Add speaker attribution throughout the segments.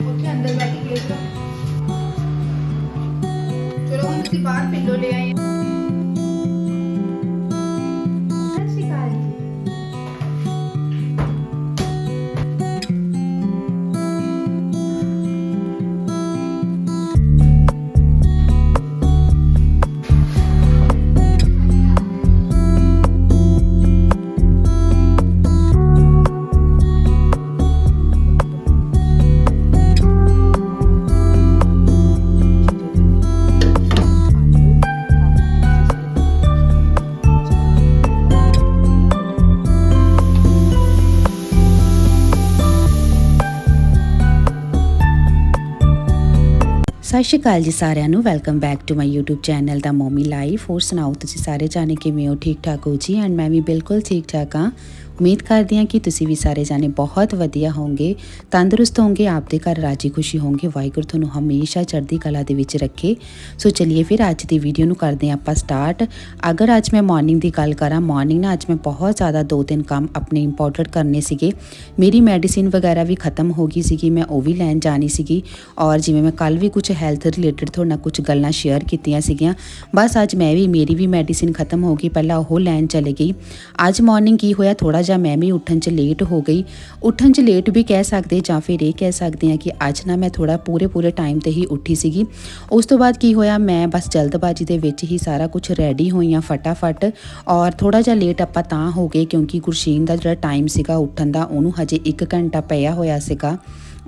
Speaker 1: ਉੱਥੇ ਅੰਦਰ ਬੈਠ ਕੇ ਖੇਡ ਲਓ ਚਲੋ ਹੁਣ ਤੁਸੀਂ ਬਾਹਰ ਪਿੰਡੋਂ ਲੈ ਆਏ ਸਤਿ ਸ਼੍ਰੀ ਅਕਾਲ ਜੀ
Speaker 2: ਸਾਰਿਆਂ ਨੂੰ। Welcome back to my YouTube channel the mommy life ਹੋਰ ਸੁਣਾਓ, ਤੁਸੀਂ ਸਾਰੇ ਜਾਣੇ ਕਿਵੇਂ ਹੋ? ਠੀਕ ਠਾਕ ਹੋ ਜੀ? ਐਂਡ ਮੈਂ ਵੀ ਬਿਲਕੁਲ ਠੀਕ ਠਾਕ ਹਾਂ। ਉਮੀਦ ਕਰਦੀ ਹਾਂ ਕਿ ਤੁਸੀਂ ਵੀ ਸਾਰੇ ਜਾਣੇ ਬਹੁਤ ਵਧੀਆ ਹੋਵੋਗੇ, ਤੰਦਰੁਸਤ ਹੋਵੋਗੇ, ਆਪਦੇ ਘਰ ਰਾਜੀ ਖੁਸ਼ੀ ਹੋਵੋਗੇ, ਵਾਹਿਗੁਰੂ ਤੁਹਾਨੂੰ ਹਮੇਸ਼ਾ ਚੜ੍ਹਦੀ ਕਲਾ ਦੇ ਵਿੱਚ ਰੱਖੇ। ਸੋ ਚਲਿਏ ਫਿਰ ਅੱਜ ਦੀ ਵੀਡੀਓ ਨੂੰ ਕਰਦੇ ਹਾਂ ਆਪਾਂ ਸਟਾਰਟ ਅਗਰ ਅੱਜ ਮੈਂ ਮਾਰਨਿੰਗ ਦੀ ਗੱਲ ਕਰਾਂ ਮਾਰਨਿੰਗ ਨਾ ਅੱਜ ਮੈਂ ਬਹੁਤ ਜ਼ਿਆਦਾ ਦੋ ਤਿੰਨ ਕੰਮ ਆਪਣੇ ਇੰਪੋਰਟੈਂਟ ਕਰਨੇ ਸੀਗੇ। ਮੇਰੀ ਮੈਡੀਸਿਨ ਵਗੈਰਾ ਵੀ ਖਤਮ ਹੋ ਗਈ ਸੀਗੀ, ਮੈਂ ਉਹ ਵੀ ਲੈਣ ਜਾਣੀ ਸੀਗੀ। ਔਰ ਜਿਵੇਂ ਮੈਂ ਕੱਲ ਵੀ ਕੁਝ ਹੈਲਥ ਰਿਲੇਟਡ ਤੁਹਾਡੇ ਨਾਲ ਕੁਝ ਗੱਲਾਂ ਸ਼ੇਅਰ ਕੀਤੀਆਂ ਸੀਗੀਆਂ, ਬਸ ਅੱਜ ਮੈਂ ਵੀ, ਮੇਰੀ ਵੀ ਮੈਡੀਸਿਨ ਖਤਮ ਹੋ ਗਈ, ਪਹਿਲਾਂ ਉਹ ਲੈਣ ਚਲੇ ਗਈ। ਅੱਜ ਮਾਰਨਿੰਗ ਕੀ ਹੋਇਆ ਥੋੜਾ ਜਿਹਾ ਮੈਂ ਵੀ ਉੱਠਣ 'ਚ ਲੇਟ ਹੋ ਗਈ, ਉੱਠਣ 'ਚ ਲੇਟ ਵੀ ਕਹਿ ਸਕਦੇ ਜਾਂ ਫਿਰ ਇਹ ਕਹਿ ਸਕਦੇ ਆ ਕਿ ਅੱਜ ਨਾ ਮੈਂ ਥੋੜਾ ਪੂਰੇ ਪੂਰੇ ਟਾਈਮ ਤੇ ਹੀ ਉੱਠੀ ਸੀਗੀ। ਉਸ ਤੋਂ ਬਾਅਦ ਕੀ ਹੋਇਆ, ਮੈਂ ਬਸ ਜਲਦਬਾਜ਼ੀ ਦੇ ਵਿੱਚ ਹੀ ਸਾਰਾ ਕੁਝ ਰੈਡੀ ਹੋਈਆਂ ਫਟਾਫਟ ਔਰ ਥੋੜਾ ਜਿਹਾ ਲੇਟ ਆਪਾਂ ਤਾਂ ਹੋ ਗਏ ਕਿਉਂਕਿ ਗੁਰਸ਼ੀਨ ਦਾ ਜਿਹੜਾ ਟਾਈਮ ਸੀਗਾ ਉੱਠਣ ਦਾ, ਉਹਨੂੰ ਹਜੇ 1 ਘੰਟਾ ਪਿਆ ਹੋਇਆ ਸੀਗਾ।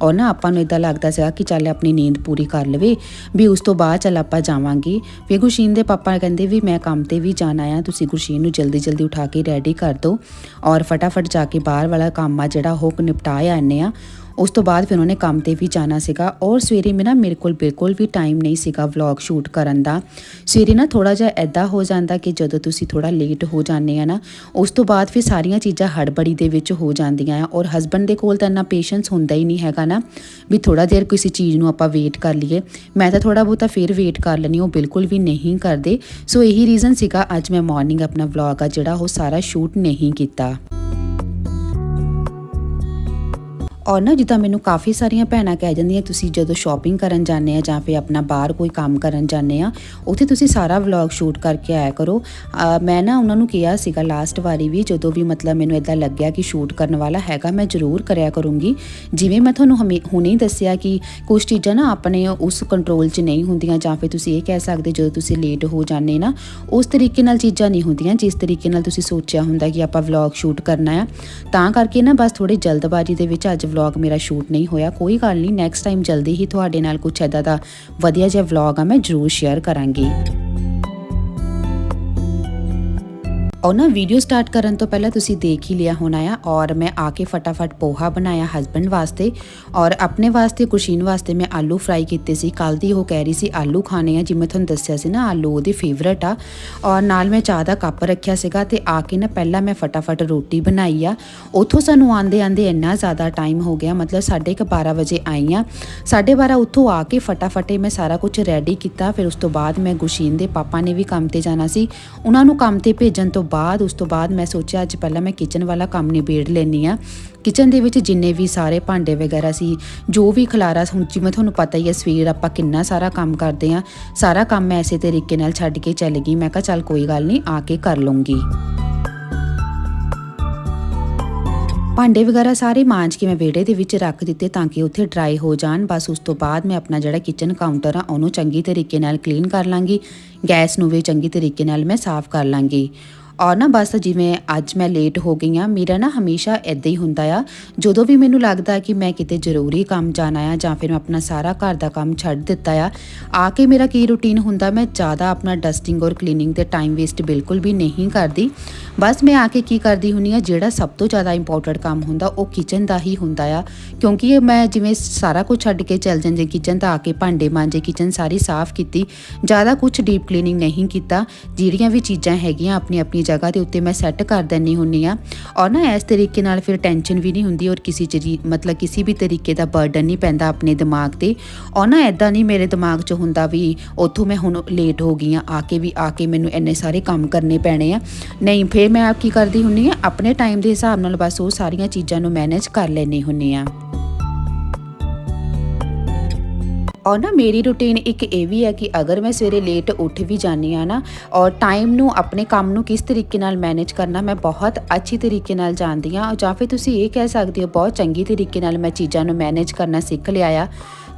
Speaker 2: ਔਰ ਨਾ ਆਪਾਂ ਨੂੰ ਇਦਾਂ ਲੱਗਦਾ ਸੀਗਾ ਕਿ ਚੱਲ ਆਪਣੀ ਨੀਂਦ ਪੂਰੀ ਕਰ ਲਵੇ, ਵੀ ਉਸ ਤੋਂ ਬਾਅਦ ਚੱਲ ਆਪਾਂ ਜਾਵਾਂਗੇ। ਫਿਰ ਗੁਰਸ਼ੀਨ ਦੇ ਪਾਪਾ ਕਹਿੰਦੇ ਵੀ ਮੈਂ ਕੰਮ ਤੇ ਵੀ ਜਾਣਾ ਆ, ਤੁਸੀਂ ਗੁਰਸ਼ੀਨ ਨੂੰ ਜਲਦੀ ਜਲਦੀ ਉਠਾ ਕੇ ਰੈਡੀ ਕਰ ਦਿਓ। ਔਰ ਫਟਾਫਟ ਜਾ ਕੇ ਬਾਹਰ ਵਾਲਾ ਕੰਮ ਆ ਜਿਹੜਾ ਉਹ ਨਿਪਟਾ ਆਨੇ ਆ। ਉਸ ਤੋਂ ਬਾਅਦ ਫਿਰ ਉਹਨੇ ਕੰਮ ਤੇ ਵੀ ਜਾਣਾ ਸੀਗਾ ਔਰ ਸਵੇਰੇ ਮੇਰਾ ਮੇਰੇ ਕੋਲ ਬਿਲਕੁਲ ਵੀ ਟਾਈਮ ਨਹੀਂ ਸੀਗਾ ਵਲੌਗ ਸ਼ੂਟ ਕਰਨ ਦਾ। ਸਵੇਰੇ ਨਾ ਥੋੜਾ ਜਿਹਾ ਐਦਾਂ ਹੋ ਜਾਂਦਾ ਕਿ ਜਦੋਂ ਤੁਸੀਂ ਥੋੜਾ ਲੇਟ ਹੋ ਜਾਂਦੇ ਆ ਨਾ, ਉਸ ਤੋਂ ਬਾਅਦ ਫਿਰ ਸਾਰੀਆਂ ਚੀਜ਼ਾਂ ਹੜਬੜੀ ਦੇ ਵਿੱਚ ਹੋ ਜਾਂਦੀਆਂ ਆ ਔਰ ਹਸਬੰਡ ਦੇ ਕੋਲ ਤਾਂ ਇੰਨਾ ਪੇਸ਼ੈਂਸ ਹੁੰਦਾ ਹੀ ਨਹੀਂ ਹੈਗਾ ਨਾ ਵੀ ਥੋੜਾ ਦੇਰ ਕਿਸੇ ਚੀਜ਼ ਨੂੰ ਆਪਾਂ ਵੇਟ ਕਰ ਲਈਏ। ਮੈਂ ਤਾਂ ਥੋੜਾ ਬਹੁਤਾ ਫਿਰ ਵੇਟ ਕਰ ਲੈਣੀ ਉਹ ਬਿਲਕੁਲ ਵੀ ਨਹੀਂ ਕਰਦੇ। ਸੋ ਇਹੀ ਰੀਜ਼ਨ ਸੀਗਾ, ਅੱਜ ਮੈਂ ਮਾਰਨਿੰਗ ਆਪਣਾ ਵਲੌਗ ਆ ਜਿਹੜਾ ਉਹ ਸਾਰਾ ਸ਼ੂਟ ਨਹੀਂ ਕੀਤਾ। ਔਰ ਨਾ ਜਿੱਦਾਂ ਮੈਨੂੰ ਕਾਫੀ ਸਾਰੀਆਂ ਭੈਣਾਂ ਕਹਿ ਜਾਂਦੀਆਂ, ਤੁਸੀਂ ਜਦੋਂ ਸ਼ਾਪਿੰਗ ਕਰਨ ਜਾਂਦੇ ਆ ਜਾਂ ਫਿਰ ਆਪਣਾ ਬਾਹਰ ਕੋਈ ਕੰਮ ਕਰਨ ਜਾਂਦੇ ਆ, ਉੱਥੇ ਤੁਸੀਂ ਸਾਰਾ ਵਲੌਗ ਸ਼ੂਟ ਕਰਕੇ ਆਇਆ ਕਰੋ। ਮੈਂ ਨਾ ਉਹਨਾਂ ਨੂੰ ਕਿਹਾ ਸੀਗਾ ਲਾਸਟ ਵਾਰੀ ਵੀ, ਜਦੋਂ ਵੀ ਮਤਲਬ ਮੈਨੂੰ ਇਦਾਂ ਲੱਗਿਆ ਕਿ ਸ਼ੂਟ ਕਰਨ ਵਾਲਾ ਹੈਗਾ, ਮੈਂ ਜ਼ਰੂਰ ਕਰਿਆ ਕਰੂੰਗੀ। ਜਿਵੇਂ ਮੈਂ ਤੁਹਾਨੂੰ ਹਮੇ, ਹੁਣੇ ਹੀ ਦੱਸਿਆ ਕਿ ਕੁਝ ਚੀਜ਼ਾਂ ਨਾ ਆਪਣੇ ਉਸ ਕੰਟਰੋਲ 'ਚ ਨਹੀਂ ਹੁੰਦੀਆਂ ਜਾਂ ਫਿਰ ਤੁਸੀਂ ਇਹ ਕਹਿ ਸਕਦੇ ਜਦੋਂ ਤੁਸੀਂ ਲੇਟ ਹੋ ਜਾਂਦੇ ਨਾ, ਉਸ ਤਰੀਕੇ ਨਾਲ ਚੀਜ਼ਾਂ ਨਹੀਂ ਹੁੰਦੀਆਂ, ਜਿਸ ਤਰੀਕੇ ਨਾਲ ਤੁਸੀਂ ਸੋਚਿਆ ਹੁੰਦਾ ਕਿ ਆਪਾਂ ਵਲੌਗ ਸ਼ੂਟ ਕਰਨਾ ਆ। ਤਾਂ ਕਰਕੇ ਨਾ ਬਸ ਥੋੜੀ ਜਲਦਬਾਜ਼ੀ ਦੇ ਵਿੱਚ ਅੱਜ ਵਲੌਗ ਮੇਰਾ ਸ਼ੂਟ ਨਹੀਂ ਹੋਇਆ, ਕੋਈ ਗੱਲ ਨਹੀਂ ਨੈਕਸਟ ਟਾਈਮ ਜਲਦੀ ਹੀ ਤੁਹਾਡੇ ਨਾਲ ਕੁਝ ਐਦਾ ਦਾ ਵਧੀਆ ਜਿਹਾ ਵਲੌਗ ਆ, ਮੈਂ ਜ਼ਰੂਰ ਸ਼ੇਅਰ ਕਰਾਂਗੀ। ਔਰ ਨਾ ਵੀਡੀਓ ਸਟਾਰਟ ਕਰਨ ਤੋਂ ਪਹਿਲਾਂ ਤੁਸੀਂ ਦੇਖ ਹੀ ਲਿਆ ਹੋਣਾ ਆ ਔਰ ਮੈਂ ਆ ਕੇ ਫਟਾਫਟ ਪੋਹਾ ਬਣਾਇਆ ਹਸਬੰਡ ਵਾਸਤੇ ਔਰ ਆਪਣੇ ਵਾਸਤੇ, ਕੁਸ਼ੀਨ ਵਾਸਤੇ ਮੈਂ ਆਲੂ ਫਰਾਈ ਕੀਤੇ ਸੀ। ਕੱਲ ਦੀ ਉਹ ਕਹਿ ਰਹੀ ਸੀ, ਆਲੂ ਖਾਣੇ ਆ। ਜਿਵੇਂ ਤੁਹਾਨੂੰ ਦੱਸਿਆ ਸੀ ਨਾ, ਆਲੂ ਉਹਦੀ ਫੇਵਰਟ ਆ। ਔਰ ਨਾਲ ਮੈਂ ਚਾਹ ਦਾ ਕੱਪ ਰੱਖਿਆ ਸੀਗਾ ਤੇ ਆ ਕੇ ਨਾ ਪਹਿਲਾਂ ਮੈਂ ਫਟਾਫਟ ਰੋਟੀ ਬਣਾਈ ਆ। ਉੱਥੋਂ ਸਾਨੂੰ ਆਂਦੇ ਆਂਦੇ ਇੰਨਾ ਜ਼ਿਆਦਾ ਟਾਈਮ ਹੋ ਗਿਆ, ਮਤਲਬ 12:30 ਵਜੇ ਆਈ ਆ। 12:30 ਉੱਥੋਂ ਆ ਕੇ ਫਟਾਫਟ ਮੈਂ ਸਾਰਾ ਕੁਝ ਰੈਡੀ ਕੀਤਾ। ਫਿਰ ਉਸ ਤੋਂ ਬਾਅਦ ਮੈਂ ਗੁਸ਼ੀਨ ਦੇ ਪਾਪਾ ਨੇ ਵੀ ਕੰਮ ਤੇ ਜਾਣਾ ਸੀ। ਉਹਨਾਂ ਨੂੰ ਕੰਮ ਤੇ ਭੇਜਣ ਤੋਂ ਬਾਅਦ, ਉਸ ਤੋਂ ਬਾਅਦ ਮੈਂ ਸੋਚਿਆ ਅੱਜ ਪਹਿਲਾਂ ਮੈਂ ਕਿਚਨ ਵਾਲਾ ਕੰਮ ਨਿਬੇੜ ਲੈਣੀ ਆ ਕਿਚਨ ਦੇ ਵਿੱਚ ਜਿੰਨੇ ਵੀ ਸਾਰੇ ਭਾਂਡੇ ਵਗੈਰਾ ਸੀ, ਜੋ ਵੀ ਖਲਾਰਾ ਹੁਣ ਜਿਵੇਂ ਤੁਹਾਨੂੰ ਪਤਾ ਹੀ ਹੈ, ਸਵੇਰ ਆਪਾਂ ਕਿੰਨਾ ਸਾਰਾ ਕੰਮ ਕਰਦੇ ਆ ਸਾਰਾ ਕੰਮ ਮੈਂ ਐਸੇ ਤਰੀਕੇ ਨਾਲ ਛੱਡ ਕੇ ਚੱਲ ਗਈ। ਮੈਂ ਕਿਹਾ ਚੱਲ ਕੋਈ ਗੱਲ ਨਹੀਂ, ਆ ਕੇ ਕਰ ਲੂੰਗੀ ਭਾਂਡੇ ਵਗੈਰਾ ਸਾਰੇ ਮਾਂਜ ਕੇ ਮੈਂ ਵਿਹੜੇ ਦੇ ਵਿੱਚ ਰੱਖ ਦਿੱਤੇ ਤਾਂ ਕਿ ਉੱਥੇ ਡਰਾਈ ਹੋ ਜਾਣ। ਬਸ ਉਸ ਤੋਂ ਬਾਅਦ ਮੈਂ ਆਪਣਾ ਜਿਹੜਾ ਕਿਚਨ ਕਾਊਂਟਰ ਆ, ਉਹਨੂੰ ਚੰਗੀ ਤਰੀਕੇ ਨਾਲ ਕਲੀਨ ਕਰ ਲਾਂਗੀ। ਗੈਸ ਨੂੰ ਵੀ ਚੰਗੀ ਤਰੀਕੇ ਨਾਲ ਮੈਂ ਸਾਫ਼ ਕਰ ਲਾਂਗੀ। ਔਰ ਨਾ ਬਸ ਜਿਵੇਂ ਅੱਜ ਮੈਂ ਲੇਟ ਹੋ ਗਈ ਆ ਮੇਰਾ ਨਾ ਹਮੇਸ਼ਾ ਇਦਾਂ ਹੀ ਹੁੰਦਾ ਆ। ਜਦੋਂ ਵੀ ਮੈਨੂੰ ਲੱਗਦਾ ਕਿ ਮੈਂ ਕਿਤੇ ਜ਼ਰੂਰੀ ਕੰਮ ਜਾਣਾ ਆ ਜਾਂ ਫਿਰ ਮੈਂ ਆਪਣਾ ਸਾਰਾ ਘਰ ਦਾ ਕੰਮ ਛੱਡ ਦਿੱਤਾ ਆ ਆ ਕੇ ਮੇਰਾ ਕੀ ਰੁਟੀਨ ਹੁੰਦਾ, ਮੈਂ ਜ਼ਿਆਦਾ ਆਪਣਾ ਡਸਟਿੰਗ ਔਰ ਕਲੀਨਿੰਗ ਤੇ ਟਾਈਮ ਵੇਸਟ ਬਿਲਕੁਲ ਵੀ ਨਹੀਂ ਕਰਦੀ। ਬਸ ਮੈਂ ਆ ਕੇ ਕੀ ਕਰਦੀ ਹੁੰਨੀ ਆ, ਜਿਹੜਾ ਸਭ ਤੋਂ ਜ਼ਿਆਦਾ ਇੰਪੋਰਟੈਂਟ ਕੰਮ ਹੁੰਦਾ, ਉਹ ਕਿਚਨ ਦਾ ਹੀ ਹੁੰਦਾ ਆ। ਕਿਉਂਕਿ ਮੈਂ ਜਿਵੇਂ ਸਾਰਾ ਕੁਝ ਛੱਡ ਕੇ ਚੱਲ ਜਾਂਦੇ ਕਿਚਨ ਤਾਂ ਆ ਕੇ ਭਾਂਡੇ ਮਾਂਜੇ ਕਿਚਨ ਸਾਰੀ ਸਾਫ਼ ਕੀਤੀ, ਜ਼ਿਆਦਾ ਕੁਝ ਡੀਪ ਕਲੀਨਿੰਗ ਨਹੀਂ ਕੀਤਾ, ਜਿਹੜੀਆਂ ਵੀ ਚੀਜ਼ਾਂ ਹੈਗੀਆਂ ਆਪਣੀ ਆਪਣੀ ਜਗ੍ਹਾ ਦੇ ਉੱਤੇ ਮੈਂ ਸੈੱਟ ਕਰ ਦਿੰਨੀ ਹੁੰਨੀ ਆ। ਔਰ ਨਾ ਇਸ ਤਰੀਕੇ ਨਾਲ ਫਿਰ ਟੈਨਸ਼ਨ ਵੀ ਨਹੀਂ ਹੁੰਦੀ, ਔਰ ਕਿਸੇ ਚੀਜ਼ ਮਤਲਬ ਕਿਸੇ ਵੀ ਤਰੀਕੇ ਦਾ ਬਰਡਨ ਨਹੀਂ ਪੈਂਦਾ ਆਪਣੇ ਦਿਮਾਗ ਤੇ। ਔਰ ਨਾ ਐਦਾਂ ਨਹੀਂ ਮੇਰੇ ਦਿਮਾਗ 'ਚ ਹੁੰਦਾ ਵੀ ਉੱਥੋਂ ਮੈਂ ਹੁਣ ਲੇਟ ਹੋ ਗਈ ਆ ਆ ਕੇ ਵੀ, ਆ ਕੇ ਮੈਨੂੰ ਇੰਨੇ ਸਾਰੇ ਕੰਮ ਕਰਨੇ ਪੈਣੇ ਆ। ਨਹੀਂ ਫਿਰ ਮੈਂ ਕੀ ਕਰਦੀ ਹੁੰਨੀ ਆ, ਆਪਣੇ ਟਾਈਮ ਦੇ ਹਿਸਾਬ ਨਾਲ ਬਸ ਉਹ ਸਾਰੀਆਂ ਚੀਜ਼ਾਂ ਨੂੰ ਮੈਨੇਜ ਕਰ ਲੈਣੀ ਹੁੰਨੀ ਆ। ਔਰ ਨਾ ਮੇਰੀ ਰੁਟੀਨ ਇੱਕ ਇਹ ਵੀ ਹੈ ਕਿ ਅਗਰ ਮੈਂ ਸਵੇਰੇ ਲੇਟ ਉੱਠ ਵੀ ਜਾਂਦੀ ਆ ਨਾ, ਔਰ ਟਾਈਮ ਨੂੰ ਆਪਣੇ ਕੰਮ ਨੂੰ ਕਿਸ ਤਰੀਕੇ ਨਾਲ ਮੈਨੇਜ ਕਰਨਾ, ਮੈਂ ਬਹੁਤ ਅੱਛੀ ਤਰੀਕੇ ਨਾਲ ਜਾਣਦੀ ਆ। ਜਾਂ ਫਿਰ ਤੁਸੀਂ ਇਹ ਕਹਿ ਸਕਦੇ ਹੋ, ਬਹੁਤ ਚੰਗੀ ਤਰੀਕੇ ਨਾਲ ਮੈਂ ਚੀਜ਼ਾਂ ਨੂੰ ਮੈਨੇਜ ਕਰਨਾ ਸਿੱਖ ਲਿਆ ਆ।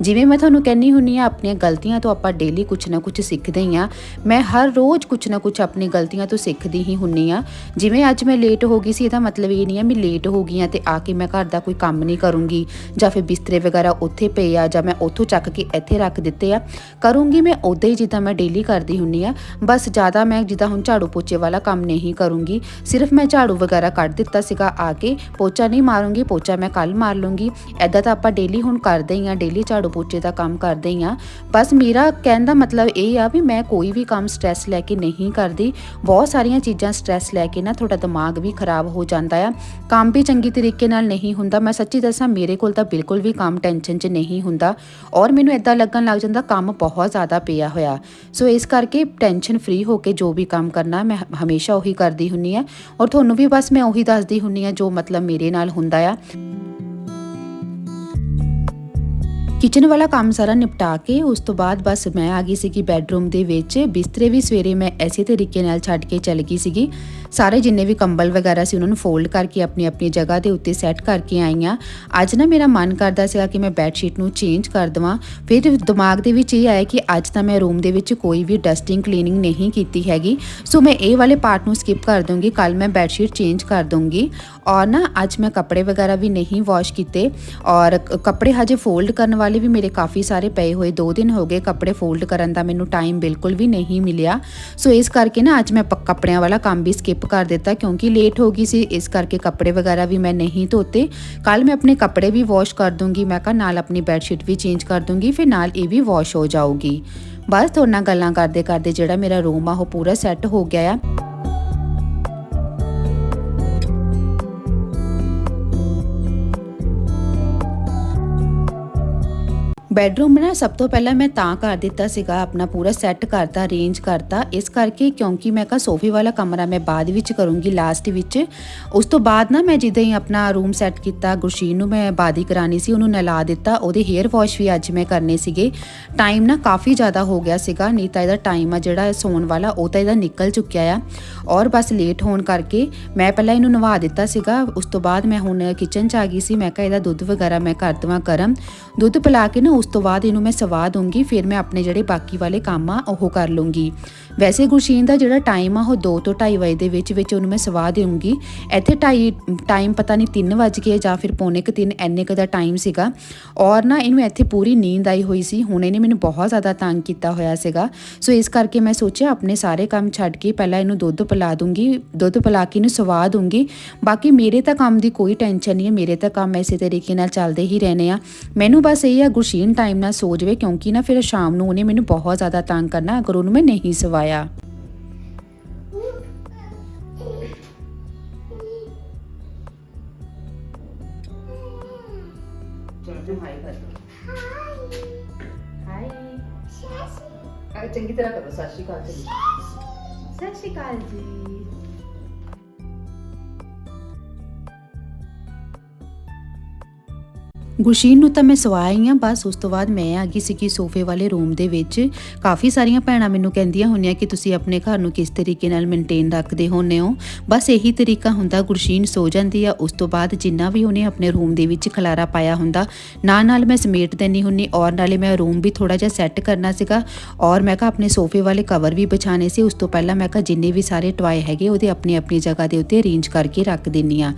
Speaker 2: ਜਿਵੇਂ ਮੈਂ ਤੁਹਾਨੂੰ ਕਹਿੰਨੀ ਹੁੰਨੀ ਆ ਆਪਣੀਆਂ ਗਲਤੀਆਂ ਤੋਂ ਆਪਾਂ ਡੇਲੀ ਕੁਝ ਨਾ ਕੁਝ ਸਿੱਖਦੇ ਹੀ ਆ ਮੈਂ ਹਰ ਰੋਜ਼ ਕੁਝ ਨਾ ਕੁਝ ਆਪਣੀ ਗਲਤੀਆਂ ਤੋਂ ਸਿੱਖਦੀ ਹੀ ਹੁੰਨੀ ਆ ਜਿਵੇਂ ਅੱਜ ਮੈਂ ਲੇਟ ਹੋ ਗਈ ਸੀ, ਇਹਦਾ ਮਤਲਬ ਇਹ ਨਹੀਂ ਆ ਮੈਂ ਲੇਟ ਹੋ ਗਈ ਆ ਤੇ ਆ ਕੇ ਮੈਂ ਘਰ ਦਾ ਕੋਈ ਕੰਮ ਨਹੀਂ ਕਰੂੰਗੀ ਜਾਂ ਫਿਰ ਬਿਸਤਰੇ ਵਗੈਰਾ ਉੱਥੇ ਪਏ ਆ ਜਾਂ ਮੈਂ ਉੱਥੋਂ ਚੱਕ ਕੇ ਇੱਥੇ ਰੱਖ ਦਿੱਤੇ ਆ। ਕਰੂੰਗੀ ਮੈਂ ਉਦਾਂ ਹੀ ਜਿੱਦਾਂ ਮੈਂ ਡੇਲੀ ਕਰਦੀ ਹੁੰਨੀ ਆ ਬਸ ਜ਼ਿਆਦਾ ਮੈਂ ਜਿੱਦਾਂ ਹੁਣ ਝਾੜੂ ਪੋਚੇ ਵਾਲਾ ਕੰਮ ਨਹੀਂ ਕਰੂੰਗੀ। ਸਿਰਫ ਮੈਂ ਝਾੜੂ ਵਗੈਰਾ ਕੱਢ ਦਿੱਤਾ ਸੀਗਾ, ਆ ਕੇ ਪੋਚਾ ਨਹੀਂ ਮਾਰੂੰਗੀ, ਪੋਚਾ ਮੈਂ ਕੱਲ ਮਾਰ ਲੂੰਗੀ। ਐਦਾਂ ਤਾਂ ਆਪਾਂ ਡੇਲੀ ਹੁਣ ਕਰਦੇ ਹੀ ਆ ਡੇਲੀ ਝਾੜੂ ਪੋਚੇ ਦਾ ਕੰਮ ਕਰਦੇ ਹੀ ਆ ਬਸ ਮੇਰਾ ਕਹਿਣ ਦਾ ਮਤਲਬ ਇਹ ਆ ਵੀ ਮੈਂ ਕੋਈ ਵੀ ਕੰਮ ਸਟ੍ਰੈਸ ਲੈ ਕੇ ਨਹੀਂ ਕਰਦੀ। ਬਹੁਤ ਸਾਰੀਆਂ ਚੀਜ਼ਾਂ ਸਟ੍ਰੈਸ ਲੈ ਕੇ ਨਾ ਤੁਹਾਡਾ ਦਿਮਾਗ ਵੀ ਖਰਾਬ ਹੋ ਜਾਂਦਾ ਆ। ਕੰਮ ਵੀ ਚੰਗੀ ਤਰੀਕੇ ਨਾਲ ਨਹੀਂ ਹੁੰਦਾ। ਮੈਂ ਸੱਚੀ ਦੱਸਾਂ, ਮੇਰੇ ਕੋਲ ਤਾਂ ਬਿਲਕੁਲ ਵੀ ਕੰਮ ਟੈਨਸ਼ਨ 'ਚ ਨਹੀਂ ਹੁੰਦਾ। ਔਰ ਮੈਨੂੰ ਇਦਾਂ ਲੱਗਣ ਲੱਗ ਜਾਂਦਾ ਕੰਮ ਬਹੁਤ ਜ਼ਿਆਦਾ ਪਿਆ ਹੋਇਆ। ਸੋ ਇਸ ਕਰਕੇ ਟੈਨਸ਼ਨ ਫ੍ਰੀ ਹੋ ਕੇ ਜੋ ਵੀ ਕੰਮ ਕਰਨਾ, ਮੈਂ ਹਮੇਸ਼ਾ ਉਹੀ ਕਰਦੀ ਹੁੰਨੀ ਆ ਔਰ ਤੁਹਾਨੂੰ ਵੀ ਬਸ ਮੈਂ ਉਹੀ ਦੱਸਦੀ ਹੁੰਨੀ ਆ ਜੋ ਮਤਲਬ ਮੇਰੇ ਨਾਲ ਹੁੰਦਾ ਆ। ਕਿਚਨ ਵਾਲਾ ਕੰਮ ਸਾਰਾ ਨਿਪਟਾ ਕੇ ਉਸ ਤੋਂ ਬਾਅਦ ਬਸ ਮੈਂ ਆ ਗਈ ਸੀਗੀ ਬੈੱਡਰੂਮ ਦੇ ਵਿੱਚ। ਬਿਸਤਰੇ ਵੀ ਸਵੇਰੇ ਮੈਂ ਐਸੇ ਤਰੀਕੇ ਨਾਲ ਛੱਡ ਕੇ ਚੱਲ ਗਈ ਸੀਗੀ। ਸਾਰੇ ਜਿੰਨੇ ਵੀ ਕੰਬਲ ਵਗੈਰਾ ਸੀ ਉਹਨਾਂ ਨੂੰ ਫੋਲਡ ਕਰਕੇ ਆਪਣੀ ਆਪਣੀ ਜਗ੍ਹਾ ਦੇ ਉੱਤੇ ਸੈੱਟ ਕਰਕੇ ਆਈ ਆ ਅੱਜ ਨਾ ਮੇਰਾ ਮਨ ਕਰਦਾ ਸੀਗਾ ਕਿ ਮੈਂ ਬੈੱਡ ਸ਼ੀਟ ਨੂੰ ਚੇਂਜ ਕਰ ਦਵਾਂ। ਫਿਰ ਦਿਮਾਗ ਦੇ ਵਿੱਚ ਇਹ ਆਇਆ ਕਿ ਅੱਜ ਤਾਂ ਮੈਂ ਰੂਮ ਦੇ ਵਿੱਚ ਕੋਈ ਵੀ ਡਸਟਿੰਗ ਕਲੀਨਿੰਗ ਨਹੀਂ ਕੀਤੀ ਹੈਗੀ। ਸੋ ਮੈਂ ਇਹ ਵਾਲੇ ਪਾਰਟ ਨੂੰ ਸਕਿਪ ਕਰ ਦੂੰਗੀ ਕੱਲ ਮੈਂ ਬੈੱਡ ਸ਼ੀਟ ਚੇਂਜ ਕਰ ਦੂੰਗੀ ਔਰ ਨਾ ਅੱਜ ਮੈਂ ਕੱਪੜੇ ਵਗੈਰਾ ਵੀ ਨਹੀਂ ਵਾਸ਼ ਕੀਤੇ। ਔਰ ਕੱਪੜੇ ਹਜੇ ਫੋਲਡ ਕਰਨ ਵਾਲੇ ਵੀ ਮੇਰੇ ਕਾਫੀ ਸਾਰੇ ਪਏ ਹੋਏ। 2 ਦਿਨ ਹੋ ਗਏ ਕੱਪੜੇ ਫੋਲਡ ਕਰਨ ਦਾ ਮੈਨੂੰ ਟਾਈਮ ਬਿਲਕੁਲ ਵੀ ਨਹੀਂ ਮਿਲਿਆ। ਸੋ ਇਸ ਕਰਕੇ ਨਾ ਅੱਜ ਮੈਂ ਕੱਪੜਿਆਂ ਵਾਲਾ ਕੰਮ ਵੀ ਸਕਿਪ ਕਰ ਦਿੱਤਾ ਕਿਉਂਕਿ ਲੇਟ ਹੋ ਗਈ ਸੀ। ਇਸ ਕਰਕੇ ਕੱਪੜੇ ਵਗੈਰਾ ਵੀ ਮੈਂ ਨਹੀਂ ਧੋਤੇ। ਕੱਲ ਮੈਂ ਆਪਣੇ ਕੱਪੜੇ ਵੀ ਵਾਸ਼ ਕਰ ਦੂੰਗੀ। ਮੈਂ ਕਹਾ ਨਾਲ ਆਪਣੀ ਬੈੱਡਸ਼ੀਟ ਵੀ ਚੇਂਜ ਕਰ ਦੂੰਗੀ, ਫਿਰ ਨਾਲ ਇਹ ਵੀ ਵਾਸ਼ ਹੋ ਜਾਊਗੀ। ਬਸ ਤੁਹਾਡੇ ਨਾਲ ਗੱਲਾਂ ਕਰਦੇ ਕਰਦੇ ਜਿਹੜਾ ਮੇਰਾ ਰੂਮ ਆ, ਉਹ ਪੂਰਾ ਸੈੱਟ ਹੋ ਗਿਆ ਆ। ਬੈੱਡਰੂਮ ਨਾ ਸਭ ਤੋਂ ਪਹਿਲਾਂ ਮੈਂ ਤਾਂ ਕਰ ਦਿੱਤਾ ਸੀਗਾ, ਆਪਣਾ ਪੂਰਾ ਸੈੱਟ ਕਰਤਾ ਅਰੇਂਜ ਕਰਤਾ। ਇਸ ਕਰਕੇ ਕਿਉਂਕਿ ਮੈਂ ਕਹਾ ਸੋਫੇ ਵਾਲਾ ਕਮਰਾ ਮੈਂ ਬਾਅਦ ਵਿੱਚ ਕਰੂੰਗੀ ਲਾਸਟ ਵਿੱਚ। ਉਸ ਤੋਂ ਬਾਅਦ ਨਾ ਮੈਂ ਜਿੱਦਾਂ ਹੀ ਆਪਣਾ ਰੂਮ ਸੈੱਟ ਕੀਤਾ, ਗੁਰਸ਼ੀਨ ਨੂੰ ਮੈਂ ਬਾਦੀ ਕਰਾਣੀ ਸੀ, ਉਹਨੂੰ ਨਲਾ ਦਿੱਤਾ। ਉਹਦੇ ਹੇਅਰ ਵਾਸ਼ ਵੀ ਅੱਜ ਮੈਂ ਕਰਨੇ ਸੀਗੇ। ਟਾਈਮ ਨਾ ਕਾਫੀ ਜ਼ਿਆਦਾ ਹੋ ਗਿਆ ਸੀਗਾ, ਨਹੀਂ ਤਾਂ ਇਹਦਾ ਟਾਈਮ ਆ ਜਿਹੜਾ ਸੌਣ ਵਾਲਾ, ਉਹ ਤਾਂ ਇਹਦਾ ਨਿਕਲ ਚੁੱਕਿਆ ਆ। ਔਰ ਬਸ ਲੇਟ ਹੋਣ ਕਰਕੇ ਮੈਂ ਪਹਿਲਾਂ ਇਹਨੂੰ ਨਵਾ ਦਿੱਤਾ ਸੀਗਾ। ਉਸ ਤੋਂ ਬਾਅਦ ਮੈਂ ਹੁਣ ਕਿਚਨ 'ਚ ਆ ਗਈ ਸੀ, ਮੈਂ ਕਿਹਾ ਇਹਦਾ ਦੁੱਧ ਵਗੈਰਾ ਮੈਂ ਕਰ ਦੇਵਾਂ ਗਰਮ। ਦੁੱਧ ਪਿਲਾ ਕੇ ਨਾ ਉਸ ਤੋਂ ਬਾਅਦ ਇਹਨੂੰ ਮੈਂ ਸਵਾ ਦੂੰਗੀ ਫਿਰ ਮੈਂ ਆਪਣੇ ਜਿਹੜੇ ਬਾਕੀ ਵਾਲੇ ਕੰਮ ਆ, ਉਹ ਕਰ ਲੂੰਗੀ ਵੈਸੇ ਗੁਰਸ਼ੀਨ ਦਾ ਜਿਹੜਾ ਟਾਈਮ ਆ, ਉਹ 2 ਤੋਂ 2:30 ਵਜੇ ਦੇ ਵਿੱਚ ਵਿੱਚ ਉਹਨੂੰ ਮੈਂ ਸਵਾ ਦੇਵਾਂਗੀ ਇੱਥੇ 2:30 ਟਾਈਮ ਪਤਾ ਨਹੀਂ 3 ਵਜ ਗਏ ਜਾਂ ਫਿਰ ਪੌਣੇ ਕੁ 3 ਐਨੇ ਕੁ ਦਾ ਟਾਈਮ ਸੀਗਾ। ਔਰ ਨਾ ਇਹਨੂੰ ਇੱਥੇ ਪੂਰੀ ਨੀਂਦ ਆਈ ਹੋਈ ਸੀ। ਹੁਣ ਇਹਨੇ ਮੈਨੂੰ ਬਹੁਤ ਜ਼ਿਆਦਾ ਤੰਗ ਕੀਤਾ ਹੋਇਆ ਸੀਗਾ। ਸੋ ਇਸ ਕਰਕੇ ਮੈਂ ਸੋਚਿਆ ਆਪਣੇ ਸਾਰੇ ਕੰਮ ਛੱਡ ਕੇ ਪਹਿਲਾਂ ਇਹਨੂੰ ਦੁੱਧ ਪਿਲਾ ਦੂੰਗੀ ਦੁੱਧ ਪਿਲਾ ਕੇ ਇਹਨੂੰ ਸਵਾ ਦੂੰਗੀ ਬਾਕੀ ਮੇਰੇ ਤਾਂ ਕੰਮ ਦੀ ਕੋਈ ਟੈਨਸ਼ਨ ਨਹੀਂ ਹੈ। ਮੇਰੇ ਤਾਂ ਕੰਮ ਐਸੇ ਤਰੀਕੇ ਨਾਲ ਚੱਲਦੇ ਹੀ ਰਹਿਣੇ ਆ। ਮੈਨੂੰ ਬਸ ਇਹ ਆ, ਗੁਰਸ਼ੀਨ ਟਾਈਮ ਨਾਲ ਸੋ ਜਾਵੇ ਕਿਉਂਕਿ ਨਾ ਫਿਰ ਸ਼ਾਮ ਨੂੰ ਉਹਨੇ ਮੈਨੂੰ ਬਹੁਤ ਜ਼ਿਆਦਾ ਤੰਗ ਕਰਨਾ ਅਗਰ ਉਹਨੂੰ ਮੈਂ ਨਹੀਂ ਸਵਾਇਆ ਚਲੋ ਹਾਈ ਕਰ ਹਾਈ ਅਰੇ ਚੰਗੀ ਤਰ੍ਹਾਂ ਕਰੋ ਸਤਿ ਸ਼੍ਰੀ ਅਕਾਲ ਜੀ
Speaker 1: ਸਤਿ ਸ਼੍ਰੀ ਅਕਾਲ ਜੀ
Speaker 2: ਗੁਰਸ਼ੀਨ ਨੂੰ ਤਾਂ ਮੈਂ ਸਵਾ ਸਵਾਈ ਆ, ਬਸ ਉਸ ਤੋਂ ਬਾਅਦ ਮੈਂ ਆ ਗਈ ਸੀਗੀ ਸੋਫੇ ਵਾਲੇ ਰੂਮ ਦੇ ਵਿੱਚ। ਕਾਫੀ ਸਾਰੀਆਂ ਭੈਣਾਂ ਮੈਨੂੰ ਕਹਿੰਦੀਆਂ ਹੁੰਦੀਆਂ ਕਿ ਤੁਸੀਂ ਆਪਣੇ ਘਰ ਨੂੰ ਕਿਸ ਤਰੀਕੇ ਨਾਲ ਮੇਨਟੇਨ ਰੱਖਦੇ ਹੁੰਨੇ ਹੋ। ਬਸ ਇਹੀ ਤਰੀਕਾ ਹੁੰਦਾ, ਗੁਰਸ਼ੀਨ ਸੋ ਜਾਂਦੀ ਆ, ਉਸ ਤੋਂ ਬਾਅਦ ਜਿੰਨਾ ਵੀ ਉਹਨੇ ਆਪਣੇ ਰੂਮ ਦੇ ਵਿੱਚ ਖਲਾਰਾ ਪਾਇਆ ਹੁੰਦਾ, ਨਾਲ ਨਾਲ ਮੈਂ ਸਮੇਟ ਦੇਣੀ ਹੁੰਨੀ ਔਰ ਨਾਲੇ ਮੈਂ ਰੂਮ ਵੀ ਥੋੜਾ ਜਿਹਾ ਸੈੱਟ ਕਰਨਾ ਸੀਗਾ, ਔਰ ਮੈਂ ਕਿਹਾ ਆਪਣੇ ਸੋਫੇ ਵਾਲੇ ਕਵਰ ਵੀ ਵਿਛਾਣੇ ਸੀ, ਉਸ ਤੋਂ ਪਹਿਲਾਂ ਮੈਂ ਕਿਹਾ ਜਿੰਨੇ ਵੀ ਸਾਰੇ ਟੁਆਏ ਹੈਗੇ, ਉਹਦੇ ਆਪਣੀ ਆਪਣੀ ਜਗ੍ਹਾ ਦੇ ਉੱਤੇ ਅਰੇਂਜ ਕਰਕੇ ਰੱਖ ਦਿੰਨੀ ਆ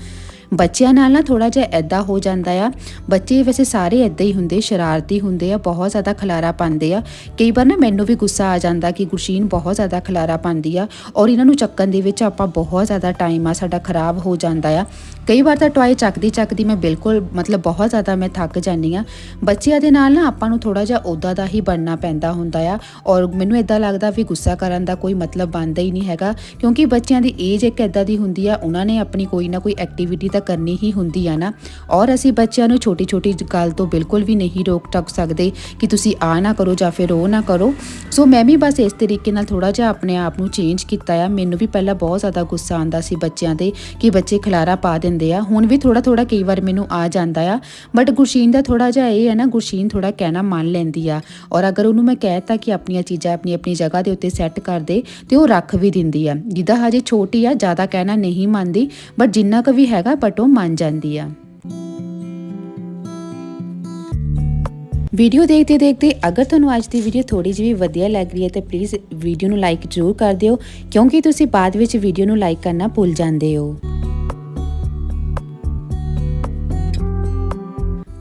Speaker 2: ਬੱਚਿਆਂ ਨਾਲ ਨਾ ਥੋੜਾ ਜਿਹਾ ਐਦਾਂ ਹੋ ਜਾਂਦਾ ਆ। ਬੱਚੇ ਵੈਸੇ ਸਾਰੇ ਐਦਾਂ ਹੀ ਹੁੰਦੇ, ਸ਼ਰਾਰਤੀ ਹੁੰਦੇ ਆ, ਬਹੁਤ ਜ਼ਿਆਦਾ ਖਲਾਰਾ ਪਾਉਂਦੇ ਆ। ਕਈ ਵਾਰ ਨਾ ਮੈਨੂੰ ਵੀ ਗੁੱਸਾ ਆ ਜਾਂਦਾ ਕਿ ਗੁਰਸ਼ੀਨ ਬਹੁਤ ਜ਼ਿਆਦਾ ਖਲਾਰਾ ਪਾਉਂਦੀ ਆ ਔਰ ਇਹਨਾਂ ਨੂੰ ਚੱਕਣ ਦੇ ਵਿੱਚ ਆਪਾਂ ਬਹੁਤ ਜ਼ਿਆਦਾ ਟਾਈਮ ਆ, ਸਾਡਾ ਖਰਾਬ ਹੋ ਜਾਂਦਾ ਆ। ਕਈ ਵਾਰ ਤਾਂ ਟੋਏ ਚੱਕਦੀ ਚੱਕਦੀ ਮੈਂ ਬਿਲਕੁਲ ਮਤਲਬ ਬਹੁਤ ਜ਼ਿਆਦਾ ਮੈਂ ਥੱਕ ਜਾਂਦੀ ਆ ਬੱਚਿਆਂ ਦੇ ਨਾਲ ਨਾ ਆਪਾਂ ਨੂੰ ਥੋੜਾ ਜਿਹਾ ਉਦਾਂ ਦਾ ਹੀ ਬਣਨਾ ਪੈਂਦਾ ਹੁੰਦਾ ਆ ਔਰ ਮੈਨੂੰ ਇਦਾਂ ਲੱਗਦਾ ਵੀ ਗੁੱਸਾ ਕਰਨ ਦਾ ਕੋਈ ਮਤਲਬ ਬਣਦਾ ਹੀ ਨਹੀਂ ਹੈਗਾ। ਕਿਉਂਕਿ ਬੱਚਿਆਂ ਦੀ ਏਜ ਇੱਕ ਇਦਾਂ ਦੀ ਹੁੰਦੀ ਆ, ਉਹਨਾਂ ਨੇ ਆਪਣੀ ਕੋਈ ਨਾ ਕੋਈ ਐਕਟੀਵਿਟੀ ਤਾਂ ਕਰਨੀ ਹੀ ਹੁੰਦੀ ਆ ਨਾ। ਔਰ ਅਸੀਂ ਬੱਚਿਆਂ ਨੂੰ ਛੋਟੀ ਛੋਟੀ ਗੱਲ ਤੋਂ ਬਿਲਕੁਲ ਵੀ ਨਹੀਂ ਰੋਕ ਟੱਕ ਸਕਦੇ ਕਿ ਤੁਸੀਂ ਆ ਨਾ ਕਰੋ ਜਾਂ ਫਿਰ ਉਹ ਨਾ ਕਰੋ। ਸੋ ਮੈਂ ਵੀ ਬਸ ਇਸ ਤਰੀਕੇ ਨਾਲ ਥੋੜਾ ਜਿਹਾ ਆਪਣੇ ਆਪ ਨੂੰ ਚੇਂਜ ਕੀਤਾ ਆ। ਮੈਨੂੰ ਵੀ ਪਹਿਲਾਂ ਬਹੁਤ ਜ਼ਿਆਦਾ ਗੁੱਸਾ ਆਉਂਦਾ ਸੀ ਬੱਚਿਆਂ ਤੇ ਕਿ ਬੱਚੇ ਖਲਾਰਾ ਪਾ ਦਿੰਦੇ ਆ। ਹੁਣ ਵੀ ਥੋੜਾ ਥੋੜਾ ਕਈ ਵਾਰ ਮੈਨੂੰ ਆ ਜਾਂਦਾ ਆ। ਬਟ ਗੁਰਸ਼ੀਨ ਦਾ ਥੋੜਾ ਜਿਹਾ ਇਹ ਹੈ ਨਾ, ਗੁਰਸ਼ੀਨ ਥੋੜਾ ਕਹਿਣਾ ਮੰਨ ਲੈਂਦੀ ਆ। ਔਰ ਅਗਰ ਉਹਨੂੰ ਮੈਂ ਕਹਿਤਾ ਕਿ ਆਪਣੀਆਂ ਚੀਜ਼ਾਂ ਆਪਣੀ ਆਪਣੀ ਜਗ੍ਹਾ ਦੇ ਉੱਤੇ ਸੈੱਟ ਕਰ ਦੇ, ਤੇ ਉਹ ਰੱਖ ਵੀ ਦਿੰਦੀ ਆ। ਜਿੱਦਾਂ ਹਜੇ ਛੋਟੀ ਆ, ਜ਼ਿਆਦਾ ਕਹਿਣਾ ਨਹੀਂ ਮੰਨਦੀ ਬਟ ਜਿੰਨਾ ਕੁ ਵੀ ਹੈਗਾ ਬਟ ਉਹ ਮੰਨ ਜਾਂਦੀ ਆ। ਵੀਡੀਓ ਦੇਖਦੇ ਦੇਖਦੇ ਅਗਰ ਤੁਹਾਨੂੰ ਅੱਜ ਦੀ ਵੀਡੀਓ ਥੋੜੀ ਜਿਹੀ ਵੀ ਵਧੀਆ ਲੱਗ ਰਹੀ ਹੈ, ਤਾਂ ਪਲੀਜ਼ ਵੀਡੀਓ ਨੂੰ ਲਾਈਕ ਜ਼ਰੂਰ ਕਰ ਦਿਓ, ਕਿਉਂਕਿ ਤੁਸੀਂ ਬਾਅਦ ਵਿੱਚ ਵੀਡੀਓ ਨੂੰ ਲਾਈਕ ਕਰਨਾ ਭੁੱਲ ਜਾਂਦੇ ਹੋ।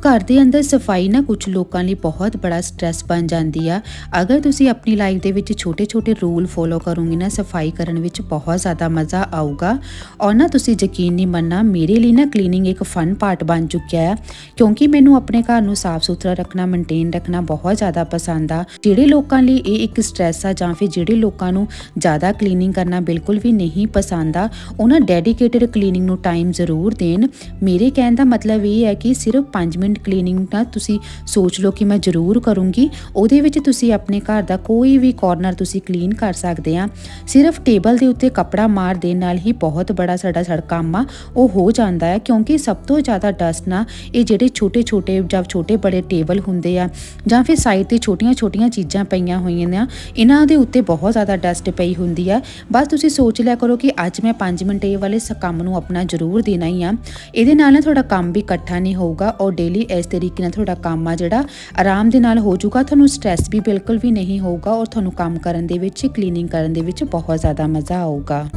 Speaker 2: ਘਰ ਦੇ ਅੰਦਰ ਸਫ਼ਾਈ ਨਾ ਕੁਝ ਲੋਕਾਂ ਲਈ ਬਹੁਤ ਬੜਾ ਸਟ੍ਰੈਸ ਬਣ ਜਾਂਦੀ ਆ। ਅਗਰ ਤੁਸੀਂ ਆਪਣੀ ਲਾਈਫ ਦੇ ਵਿੱਚ ਛੋਟੇ-ਛੋਟੇ ਰੂਲ ਫੋਲੋ ਕਰੋਗੇ ਨਾ, ਸਫ਼ਾਈ ਕਰਨ ਵਿੱਚ ਬਹੁਤ ਜ਼ਿਆਦਾ ਮਜ਼ਾ ਆਊਗਾ। ਔਰ ਨਾ ਤੁਸੀਂ ਯਕੀਨ ਨਹੀਂ ਮੰਨਣਾ, ਮੇਰੇ ਲਈ ਨਾ ਕਲੀਨਿੰਗ ਇੱਕ ਫਨ ਪਾਰਟ ਬਣ ਚੁੱਕਿਆ ਆ। ਕਿਉਂਕਿ ਮੈਨੂੰ ਆਪਣੇ ਘਰ ਨੂੰ ਸਾਫ਼ ਸੁਥਰਾ ਰੱਖਣਾ ਮੇਨਟੇਨ ਰੱਖਣਾ ਬਹੁਤ ਜ਼ਿਆਦਾ ਪਸੰਦ ਆ। ਜਿਹੜੇ ਲੋਕਾਂ ਲਈ ਇਹ ਇੱਕ ਸਟ੍ਰੈਸ ਆ ਜਾਂ ਫਿਰ ਜਿਹੜੇ ਲੋਕਾਂ ਨੂੰ ਜ਼ਿਆਦਾ ਕਲੀਨਿੰਗ ਕਰਨਾ ਬਿਲਕੁਲ ਵੀ ਨਹੀਂ ਪਸੰਦ ਆ, ਉਹਨਾਂ ਡੈਡੀਕੇਟਿਡ ਕਲੀਨਿੰਗ ਨੂੰ ਟਾਈਮ ਜ਼ਰੂਰ ਦੇਣ। ਮੇਰੇ ਕਹਿਣ ਦਾ ਮਤਲਬ ਇਹ ਹੈ ਕਿ ਸਿਰਫ 5 ਮਿੰਟ ਕਲੀਨਿੰਗ ਨਾ ਤੁਸੀਂ ਸੋਚ ਲਓ ਕਿ ਮੈਂ ਜ਼ਰੂਰ ਕਰੂੰਗੀ। ਉਹਦੇ ਵਿੱਚ ਤੁਸੀਂ ਆਪਣੇ ਘਰ ਦਾ ਕੋਈ ਵੀ ਕਾਰਨਰ ਤੁਸੀਂ ਕਲੀਨ ਕਰ ਸਕਦੇ ਆ। ਸਿਰਫ ਟੇਬਲ ਦੇ ਉੱਤੇ ਕੱਪੜਾ ਮਾਰ ਦੇਣ ਨਾਲ ਹੀ ਬਹੁਤ ਬੜਾ ਸਾਡਾ ਸਾਡਾ ਕੰਮ ਆ। ਉਹ ਹੋ ਜਾਂਦਾ ਹੈ ਕਿਉਂਕਿ ਸਭ ਤੋਂ ਜ਼ਿਆਦਾ ਡਸਟ ਨਾ ਇਹ ਜਿਹੜੇ ਛੋਟੇ ਛੋਟੇ ਜਾਂ ਛੋਟੇ ਬੜੇ ਟੇਬਲ ਹੁੰਦੇ ਆ, ਜਾਂ ਫਿਰ ਸਾਈਡ ਤੇ ਛੋਟੀਆਂ ਛੋਟੀਆਂ ਚੀਜ਼ਾਂ ਪਈਆਂ ਹੋਈਆਂ ਨੇ ਇਹਨਾਂ ਦੇ ਉੱਤੇ ਬਹੁਤ ਜ਼ਿਆਦਾ ਡਸਟ ਪਈ ਹੁੰਦੀ ਆ। ਬਸ ਤੁਸੀਂ ਸੋਚ ਲਿਆ ਕਰੋ ਕਿ ਅੱਜ ਮੈਂ 5 ਮਿੰਟ ਇਹ ਵਾਲੇ ਸ ਕੰਮ ਨੂੰ ਆਪਣਾ ਜ਼ਰੂਰ ਦੇਣਾ ਹੀ ਆ। ਇਹਦੇ ਨਾਲ ਨਾ ਤੁਹਾਡਾ ਕੰਮ ਵੀ ਇਕੱਠਾ ਨਹੀਂ ਹੋਊਗਾ, ਔਰ ਡੇਲੀ ਇਸ ਤਰੀਕੇ ਨਾਲ ਤੁਹਾਡਾ ਕੰਮ ਆ ਜਿਹੜਾ, ਆਰਾਮ ਦੇ ਨਾਲ ਹੋ ਜਾਊਗਾ, ਤੁਹਾਨੂੰ ਸਟ੍ਰੈਸ ਵੀ ਬਿਲਕੁਲ ਵੀ ਨਹੀਂ ਹੋਊਗਾ ਔਰ ਤੁਹਾਨੂੰ ਕੰਮ ਕਰਨ ਦੇ ਵਿੱਚ ਕਲੀਨਿੰਗ ਕਰਨ ਦੇ ਵਿੱਚ ਬਹੁਤ ਜ਼ਿਆਦਾ ਮਜ਼ਾ ਆਊਗਾ।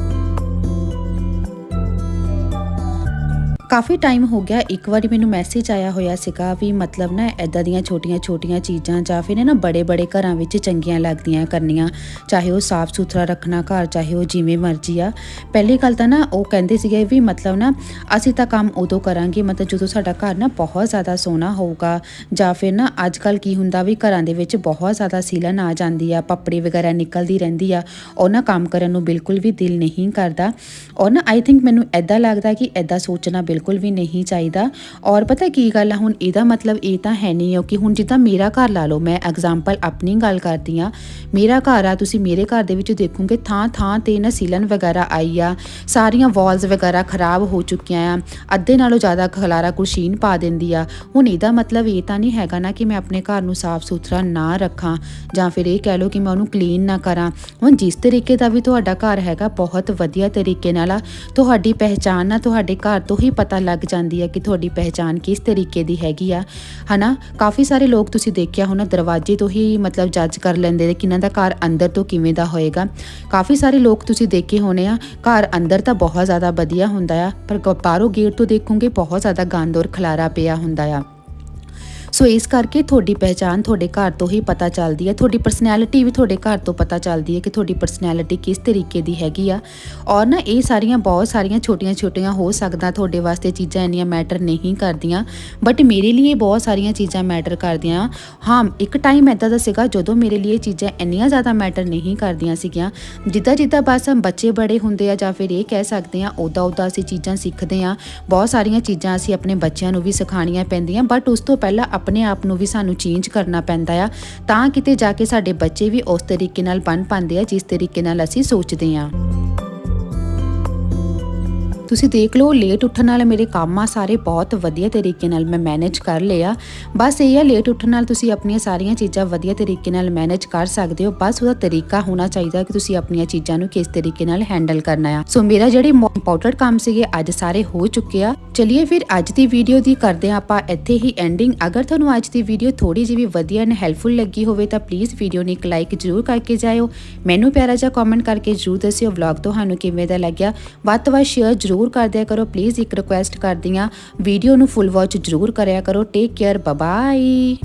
Speaker 2: ਕਾਫੀ ਟਾਈਮ ਹੋ ਗਿਆ, ਇੱਕ ਵਾਰੀ ਮੈਨੂੰ ਮੈਸੇਜ ਆਇਆ ਹੋਇਆ ਸੀਗਾ ਵੀ ਮਤਲਬ ਨਾ ਐਦਾਂ ਦੀਆਂ ਛੋਟੀਆਂ-ਛੋਟੀਆਂ ਚੀਜ਼ਾਂ ਜਾਂ ਫਿਰ ਨਾ ਬੜੇ-ਬੜੇ ਘਰਾਂ ਵਿੱਚ ਚੰਗੀਆਂ ਲੱਗਦੀਆਂ ਕਰਨੀਆਂ, ਚਾਹੇ ਉਹ ਸਾਫ਼ ਸੁਥਰਾ ਰੱਖਣਾ ਘਰ, ਚਾਹੇ ਉਹ ਜਿਵੇਂ ਮਰਜ਼ੀ ਆ। ਪਹਿਲੀ ਗੱਲ ਤਾਂ ਨਾ ਉਹ ਕਹਿੰਦੇ ਸੀਗੇ ਵੀ ਮਤਲਬ ਨਾ ਅਸੀਂ ਤਾਂ ਕੰਮ ਉਦੋਂ ਕਰਾਂਗੇ, ਮਤਲਬ ਜਦੋਂ ਸਾਡਾ ਘਰ ਨਾ ਬਹੁਤ ਜ਼ਿਆਦਾ ਸੋਹਣਾ ਹੋਊਗਾ ਜਾਂ ਫਿਰ ਨਾ ਅੱਜ ਕੱਲ ਕੀ ਹੁੰਦਾ ਵੀ ਘਰਾਂ ਦੇ ਵਿੱਚ ਬਹੁਤ ਜ਼ਿਆਦਾ ਸੀਲਨ ਆ ਜਾਂਦੀ ਆ, ਪੱਪੜੀ ਵਗੈਰਾ ਨਿਕਲਦੀ ਰਹਿੰਦੀ ਆ, ਉਹ ਨਾ ਕੰਮ ਕਰਨ ਨੂੰ ਬਿਲਕੁਲ ਵੀ ਦਿਲ ਨਹੀਂ ਕਰਦਾ। ਔਰ ਨਾ ਆਈ ਥਿੰਕ ਮੈਨੂੰ ਐਦਾਂ ਲੱਗਦਾ ਕਿ ਐਦਾਂ ਸੋਚਣਾ ਬਿਲਕੁਲ ਵੀ ਨਹੀਂ ਚਾਹੀਦਾ। ਔਰ ਪਤਾ ਕੀ ਗੱਲ ਆ, ਹੁਣ ਇਹਦਾ ਮਤਲਬ ਇਹ ਤਾਂ ਹੈ ਨਹੀਂ ਹੋ ਕਿ ਹੁਣ ਜਿੱਦਾਂ ਮੇਰਾ ਘਰ ਲਾ ਲਓ, ਮੈਂ ਐਗਜ਼ਾਮਪਲ ਆਪਣੀ ਗੱਲ ਕਰਦੀ ਆ। ਮੇਰਾ ਘਰ ਆ, ਤੁਸੀਂ ਮੇਰੇ ਘਰ ਦੇ ਵਿੱਚ ਦੇਖੋਗੇ ਥਾਂ ਥਾਂ ਤੇ ਨਾ ਸੀਲਨ ਵਗੈਰਾ ਆਈ ਆ, ਸਾਰੀਆਂ ਵਾਲਸ ਵਗੈਰਾ ਖਰਾਬ ਹੋ ਚੁੱਕੀਆਂ ਆ, ਅੱਧੇ ਨਾਲੋਂ ਜ਼ਿਆਦਾ ਖਲਾਰਾ ਕੁਸ਼ੀਨ ਪਾ ਦਿੰਦੀ ਆ। ਹੁਣ ਇਹਦਾ ਮਤਲਬ ਇਹ ਤਾਂ ਨਹੀਂ ਹੈਗਾ ਨਾ ਕਿ ਮੈਂ ਆਪਣੇ ਘਰ ਨੂੰ ਸਾਫ਼ ਸੁਥਰਾ ਨਾ ਰੱਖਾਂ, ਜਾਂ ਫਿਰ ਇਹ ਕਹਿ ਲਓ ਕਿ ਮੈਂ ਉਹਨੂੰ ਕਲੀਨ ਨਾ ਕਰਾਂ। ਹੁਣ ਜਿਸ ਤਰੀਕੇ ਦਾ ਵੀ ਤੁਹਾਡਾ ਘਰ ਹੈਗਾ, ਬਹੁਤ ਵਧੀਆ ਤਰੀਕੇ ਨਾਲ ਆ। ਤੁਹਾਡੀ ਪਹਿਚਾਨ ਨਾ ਤੁਹਾਡੇ ਘਰ ਤੋਂ ਹੀ ਪਤਾ ਪਤਾ ਲੱਗ ਜਾਂਦੀ ਹੈ ਕਿ ਤੁਹਾਡੀ ਪਹਿਚਾਨ ਕਿਸ ਤਰੀਕੇ ਦੀ ਹੈਗੀ ਆ। ਹਨਾ? ਕਾਫੀ ਸਾਰੇ ਲੋਕ ਤੁਸੀਂ ਦੇਖਿਆ ਹੋਣਾ, ਦਰਵਾਜ਼ੇ ਤੋਂ ਹੀ ਮਤਲਬ ਜੱਜ ਕਰ ਲੈਂਦੇ ਨੇ ਕਿ ਇਹਨਾਂ ਦਾ ਘਰ ਅੰਦਰ ਤੋਂ ਕਿਵੇਂ ਦਾ ਹੋਏਗਾ। ਕਾਫੀ ਸਾਰੇ ਲੋਕ ਤੁਸੀਂ ਦੇਖੇ ਹੋਣੇ ਆ, ਘਰ ਅੰਦਰ ਤਾਂ ਬਹੁਤ ਜ਼ਿਆਦਾ ਵਧੀਆ ਹੁੰਦਾ ਆ, ਪਰ ਬਾਹਰੋਂ ਗੇਟ ਤੋਂ ਦੇਖੋਗੇ ਬਹੁਤ ਜ਼ਿਆਦਾ ਗੰਦ ਔਰ ਖਲਾਰਾ ਪਿਆ ਹੁੰਦਾ ਆ। ਸੋ ਇਸ ਕਰਕੇ ਤੁਹਾਡੀ ਪਹਿਚਾਨ ਤੁਹਾਡੇ ਘਰ ਤੋਂ ਹੀ ਪਤਾ ਚੱਲਦੀ ਹੈ। ਤੁਹਾਡੀ ਪਰਸਨੈਲਿਟੀ ਵੀ ਤੁਹਾਡੇ ਘਰ ਤੋਂ ਪਤਾ ਚੱਲਦੀ ਹੈ ਕਿ ਤੁਹਾਡੀ ਪਰਸਨੈਲਿਟੀ ਕਿਸ ਤਰੀਕੇ ਦੀ ਹੈਗੀ ਆ। ਔਰ ਨਾ ਇਹ ਸਾਰੀਆਂ ਬਹੁਤ ਸਾਰੀਆਂ ਛੋਟੀਆਂ-ਛੋਟੀਆਂ ਹੋ ਸਕਦਾ ਤੁਹਾਡੇ ਵਾਸਤੇ ਚੀਜ਼ਾਂ ਇੰਨੀਆਂ ਮੈਟਰ ਨਹੀਂ ਕਰਦੀਆਂ। ਬਟ ਮੇਰੇ ਲਈ ਇਹ ਬਹੁਤ ਸਾਰੀਆਂ ਚੀਜ਼ਾਂ ਮੈਟਰ ਕਰਦੀਆਂ। ਹਾਂ, ਇੱਕ ਟਾਈਮ ਐਦਾਂ ਦਾ ਸੀਗਾ ਜਦੋਂ ਮੇਰੇ ਲਈ ਇਹ ਚੀਜ਼ਾਂ ਇੰਨੀਆਂ ਜ਼ਿਆਦਾ ਮੈਟਰ ਨਹੀਂ ਕਰਦੀਆਂ ਸੀਗੀਆਂ। ਜਿੱਦਾਂ ਜਿੱਦਾਂ ਬਸ ਬੱਚੇ ਬੜੇ ਹੁੰਦੇ ਆ ਜਾਂ ਫਿਰ ਇਹ ਕਹਿ ਸਕਦੇ ਆ ਉਦਾਂ ਉਦਾਂ ਅਸੀਂ ਚੀਜ਼ਾਂ ਸਿੱਖਦੇ ਆ। ਬਹੁਤ ਸਾਰੀਆਂ ਚੀਜ਼ਾਂ ਅਸੀਂ ਆਪਣੇ ਬੱਚਿਆਂ ਨੂੰ ਵੀ ਸਿਖਾਉਣੀਆਂ ਪੈਂਦੀਆਂ। ਬਟ ਉਸ ਤੋਂ ਪਹਿਲਾਂ ਆਪਣੇ ਆਪ ਨੂੰ ਵੀ ਸਾਨੂੰ ਚੇਂਜ ਕਰਨਾ ਪੈਂਦਾ ਆ, ਤਾਂ ਕਿਤੇ ਜਾ ਕੇ ਸਾਡੇ ਬੱਚੇ ਵੀ ਉਸ ਤਰੀਕੇ ਨਾਲ ਬਣ ਪਾਉਂਦੇ ਆ, ਜਿਸ ਤਰੀਕੇ ਨਾਲ ਅਸੀਂ ਸੋਚਦੇ ਆ। ਤੁਸੀਂ ਦੇਖ ਲਓ ਲੇਟ ਉੱਠਣ ਨਾਲ ਮੇਰੇ ਕੰਮ ਆ ਸਾਰੇ ਬਹੁਤ ਵਧੀਆ ਤਰੀਕੇ ਨਾਲ ਮੈਂ ਮੈਨੇਜ ਕਰ ਲਿਆ ਬਸ ਇਹ ਆ ਲੇਟ ਉੱਠਣ ਨਾਲ ਤੁਸੀਂ ਆਪਣੀਆਂ ਸਾਰੀਆਂ ਚੀਜ਼ਾਂ ਵਧੀਆ ਤਰੀਕੇ ਨਾਲ ਮੈਨੇਜ ਕਰ ਸਕਦੇ ਹੋ। ਬਸ ਉਹਦਾ ਤਰੀਕਾ ਹੋਣਾ ਚਾਹੀਦਾ ਕਿ ਤੁਸੀਂ ਆਪਣੀਆਂ ਚੀਜ਼ਾਂ ਨੂੰ ਕਿਸ ਤਰੀਕੇ ਨਾਲ ਹੈਂਡਲ ਕਰਨਾ ਆ। ਸੋ ਮੇਰਾ ਜਿਹੜੇ ਇੰਪੋਰਟੈਂਟ ਕੰਮ ਸੀਗੇ, ਅੱਜ ਸਾਰੇ ਹੋ ਚੁੱਕੇ ਆ। ਚਲਿਏ ਫਿਰ ਅੱਜ ਦੀ ਵੀਡੀਓ ਦੀ ਕਰਦੇ ਆ ਆਪਾਂ ਇੱਥੇ ਹੀ ਐਂਡਿੰਗ ਅਗਰ ਤੁਹਾਨੂੰ ਅੱਜ ਦੀ ਵੀਡੀਓ ਥੋੜੀ ਜਿਹੀ ਵੀ ਵਧੀਆ ਐਂਡ ਹੈਲਪਫੁਲ ਲੱਗੀ ਹੋਵੇ ਤਾਂ ਪਲੀਜ਼ ਵੀਡੀਓ ਨੂੰ ਇੱਕ ਲਾਈਕ ਜ਼ਰੂਰ ਕਰਕੇ ਜਾਇਓ। ਮੈਨੂੰ ਪਿਆਰਾ ਜਿਹਾ ਕਮੈਂਟ ਕਰਕੇ ਜ਼ਰੂਰ ਦੱਸਿਓ ਵਲੌਗ ਤੁਹਾਨੂੰ ਕਿਵੇਂ ਦਾ ਲੱਗਿਆ। ਵੱਧ ਤੋਂ ਵੱਧ ਸ਼ੇਅਰ ਜ਼ਰੂਰ ਜ਼ਰੂਰ ਕਰ ਦਿਆ ਕਰੋ। ਪਲੀਜ਼ ਇੱਕ ਰਿਕੁਐਸਟ ਕਰਦੀ ਆ ਵੀਡੀਓ ਨੂੰ ਫੁੱਲ ਵਾਚ ਜ਼ਰੂਰ ਕਰਿਆ ਕਰੋ। Take care bye